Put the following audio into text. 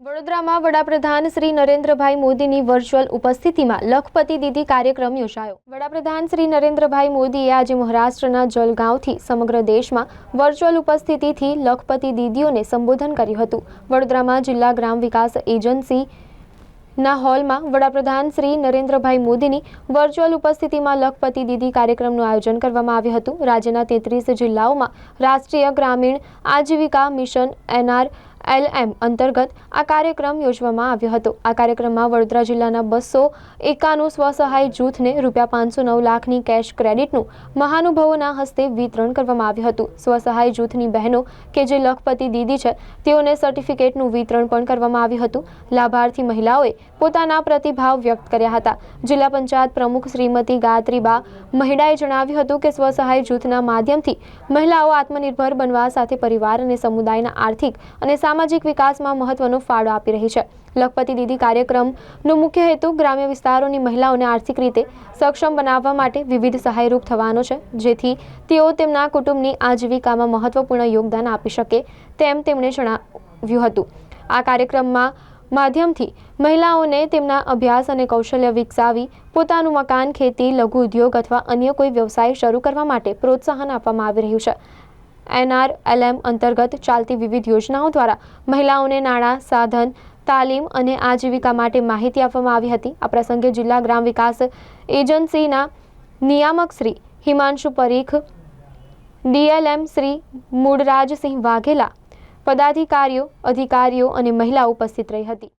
વડોદરામાં વડાપ્રધાન શ્રી નરેન્દ્રભાઈ મોદીની વર્ચ્યુઅલ ઉપસ્થિતિમાં લખપતિ દીદી કાર્યક્રમ યોજાયો. વડાપ્રધાન શ્રી નરેન્દ્રભાઈ મોદીએ આજે મહારાષ્ટ્રના જલગાંવથી સમગ્ર દેશમાં વર્ચ્યુઅલ ઉપસ્થિતિથી લખપતિ દીદીઓને સંબોધન કર્યું હતું. વડોદરામાં જિલ્લા ગ્રામ વિકાસ એજન્સી ના હોલમાં વડાપ્રધાન શ્રી નરેન્દ્રભાઈ મોદીની વર્ચ્યુઅલ ઉપસ્થિતિમાં લખપતિ દીદી કાર્યક્રમનું આયોજન કરવામાં આવ્યું હતું. રાજ્યના તેત્રીસ જિલ્લાઓમાં રાષ્ટ્રીય ગ્રામીણ આજીવિકા મિશન એનઆર એલએમ અંતર્ગત આ કાર્યક્રમ યોજવામાં આવ્યો હતો. આ કાર્યક્રમમાં વડોદરા જિલ્લાના બસો એકાનું સ્વસહાય જૂથને રૂપિયા પાંચસો નવ લાખની કેશ ક્રેડિટનું મહાનુભાવોના હસ્તે વિતરણ કરવામાં આવ્યું હતું. સ્વસહાય જૂથની બહેનો કે જે લખપતિ દીદી છે, તેઓને સર્ટિફિકેટનું વિતરણ પણ કરવામાં આવ્યું હતું. લાભાર્થી મહિલાઓએ પોતાના પ્રતિભાવ વ્યક્ત કર્યા હતા. જિલ્લા પંચાયત પ્રમુખ શ્રીમતી ગાત્રીબા મહિડાએ જણાવ્યું હતું કે સ્વસહાય જૂથના માધ્યમથી મહિલાઓ આત્મનિર્ભર બનવા સાથે પરિવાર અને સમુદાયના આર્થિક અને સામાજિક વિકાસમાં મહત્વનો ફાળો આપી રહી છે. લખપતિ દીદી કાર્યક્રમનો મુખ્ય હેતુ ગ્રામ્ય વિસ્તારોની મહિલાઓને આર્થિક રીતે સક્ષમ બનાવવા માટે વિવિધ સહાયરૂપ થવાનો છે. જેથી તેઓ તેમના કુટુંબની આજીવિકામાં મહત્વપૂર્ણ યોગદાન આપી શકે તેમ તેમણે જણાવ્યું હતું. આ કાર્યક્રમમાં માધ્યમથી મહિલાઓને તેમના અભ્યાસ અને કૌશલ્ય વિકસાવી પોતાનું મકાન, ખેતી, લઘુ ઉદ્યોગ અથવા અન્ય કોઈ વ્યવસાય શરૂ કરવા માટે પ્રોત્સાહન આપવામાં આવી રહ્યું છે. એનઆરએલએમ અંતર્ગત ચાલતી વિવિધ યોજનાઓ દ્વારા મહિલાઓને નાણાં, સાધન, તાલીમ અને આજીવિકા માટે માહિતી આપવામાં આવી હતી. આ પ્રસંગે જિલ્લા ગ્રામ વિકાસ એજન્સીના નિયામક શ્રી હિમાંશુ પરીખ, ડીએલએમ શ્રી મૂળરાજસિંહ વાઘેલા, પદાધિકારીઓ, અધિકારીઓ અને મહિલાઓ ઉપસ્થિત રહી હતી.